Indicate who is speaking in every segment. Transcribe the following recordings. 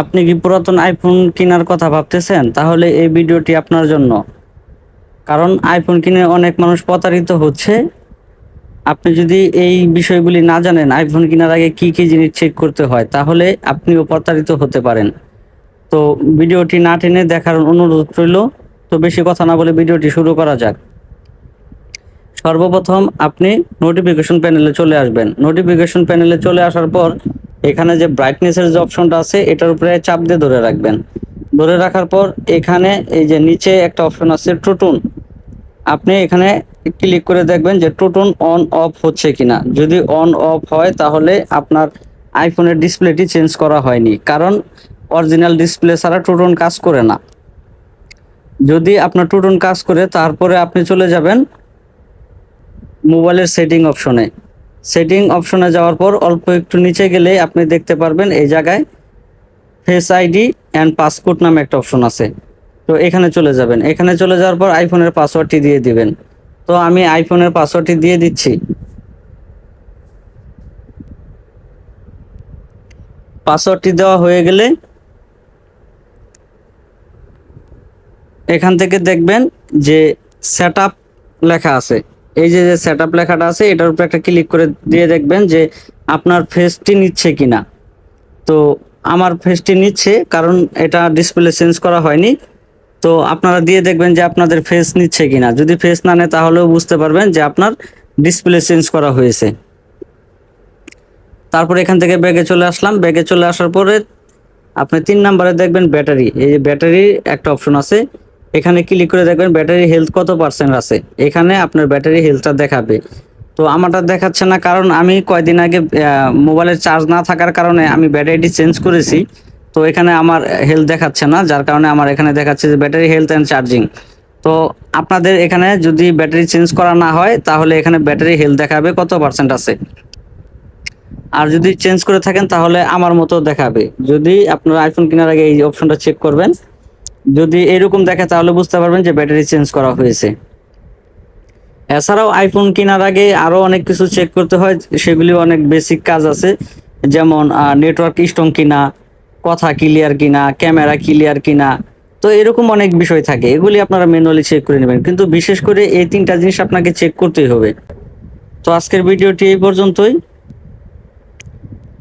Speaker 1: আপনি কি পুরাতন আইফোন কেনার কথা ভাবতেছেন? তাহলে এই ভিডিওটি আপনার জন্য। কারণ আইফোন কিনে অনেক মানুষ প্রতারিত হচ্ছে। আপনি যদি এই বিষয়গুলি না জানেন আইফোন কেনার আগে কি কি জিনিস চেক করতে হয়, তাহলে আপনিও প্রতারিত হতে পারেন। তো ভিডিওটি না টেনে দেখার অনুরোধ রইল। তো বেশি কথা না বলে ভিডিওটি শুরু করা যাক। সর্বপ্রথম আপনি নোটিফিকেশন প্যানেলে চলে আসবেন। নোটিফিকেশন প্যানেলে চলে আসার পর এখানে যে ব্রাইটনেসের যে অপশনটা আছে, এটার উপরে চাপ দিয়ে ধরে রাখবেন। ধরে রাখার পর এখানে এই যে নিচে একটা অপশন আছে টুটুন আপনি এখানে ক্লিক করে দেখবেন যে টুটুন অন অফ হচ্ছে কিনা। যদি অন অফ হয়, তাহলে আপনার আইফোনের ডিসপ্লেটি চেঞ্জ করা হয়নি। কারণ অরিজিনাল ডিসপ্লে ছাড়া টুটুন কাজ করে না। যদি আপনার টুটুন কাজ করে, তারপরে আপনি চলে যাবেন মোবাইলের সেটিং অপশনে সেটিং অপশনে যাওয়ার পর অল্প একটু নিচে গেলে আপনি দেখতে পারবেন এই জায়গায় ফেস আইডি অ্যান্ড পাসকোড নামে একটা অপশন আছে। তো এখানে চলে যাবেন। এখানে চলে যাওয়ার পর আইফোনের পাসওয়ার্ডটি দিয়ে দিবেন। তো আমি আইফোনের পাসওয়ার্ডটি দিয়ে দিচ্ছি। পাসওয়ার্ডটি দেওয়া হয়ে গেলে এখান থেকে দেখবেন যে সেট লেখা আছে। এই যে সেট আপ লেখাটা আছে, এটার উপরে একটা ক্লিক করে দিয়ে দেখবেন যে আপনার ফেসটি নিচ্ছে কিনা। তো আমার ফেসটি নিচ্ছে, কারণ এটা ডিসপ্লে চেঞ্জ করা হয়নি। তো আপনারা দিয়ে দেখবেন যে আপনাদের ফেস নিচ্ছে কিনা। যদি ফেস না নেয়, তাহলেও বুঝতে পারবেন যে আপনার ডিসপ্লে চেঞ্জ করা হয়েছে। তারপর এখান থেকে ব্যাগে চলে আসলাম। ব্যাগে চলে আসার পরে আপনি তিন নাম্বারে দেখবেন ব্যাটারি এই যে ব্যাটারি একটা অপশন আছে। এখানে ক্লিক করে দেখবেন ব্যাটারি হেলথ কত পার্সেন্ট আছে? এখানে আপনার ব্যাটারি হেলথটা দেখাবে। তো আমারটা দেখাচ্ছে না, কারণ আমি কয়দিন আগে মোবাইলের চার্জ না থাকার কারণে আমি ব্যাটারিটি চেঞ্জ করেছি। তো এখানে আমার হেলথ দেখাচ্ছে না, যার কারণে আমার এখানে দেখাচ্ছে যে ব্যাটারি হেলথ অ্যান্ড চার্জিং তো আপনাদের এখানে যদি ব্যাটারি চেঞ্জ করা না হয়, তাহলে এখানে ব্যাটারি হেলথ দেখাবে কত পার্সেন্ট আছে। আর যদি চেঞ্জ করে থাকেন, তাহলে আমার মতো দেখাবে। যদি আপনার আইফোন কেনার আগে এই অপশনটা চেক করবেন যদি এরকম দেখে, তাহলে বুঝতে পারবেন যে ব্যাটারি চেঞ্জ করা হয়েছে। এছাড়াও আইফোন কেনার আগে আরও অনেক কিছু চেক করতে হয়, সেগুলি অনেক বেসিক কাজ আছে। যেমন নেটওয়ার্ক স্ট্রং কিনা, কথা ক্লিয়ার কিনা ক্যামেরা ক্লিয়ার কিনা, তো এরকম অনেক বিষয় থাকে। এগুলি আপনারা ম্যানুয়ালি চেক করে নেবেন। কিন্তু বিশেষ করে এই তিনটা জিনিস আপনাকে চেক করতেই হবে। তো আজকের ভিডিওটি এই পর্যন্তই।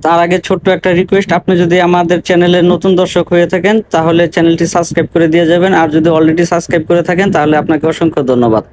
Speaker 1: তার আগে ছোট্ট একটা রিকোয়েস্ট আপনি যদি আমাদের চ্যানেলের নতুন দর্শক হয়ে থাকেন, তাহলে চ্যানেলটি সাবস্ক্রাইব করে দিয়ে যাবেন, আর যদি অলরেডি সাবস্ক্রাইব করে থাকেন, তাহলে আপনাকে অসংখ্য ধন্যবাদ।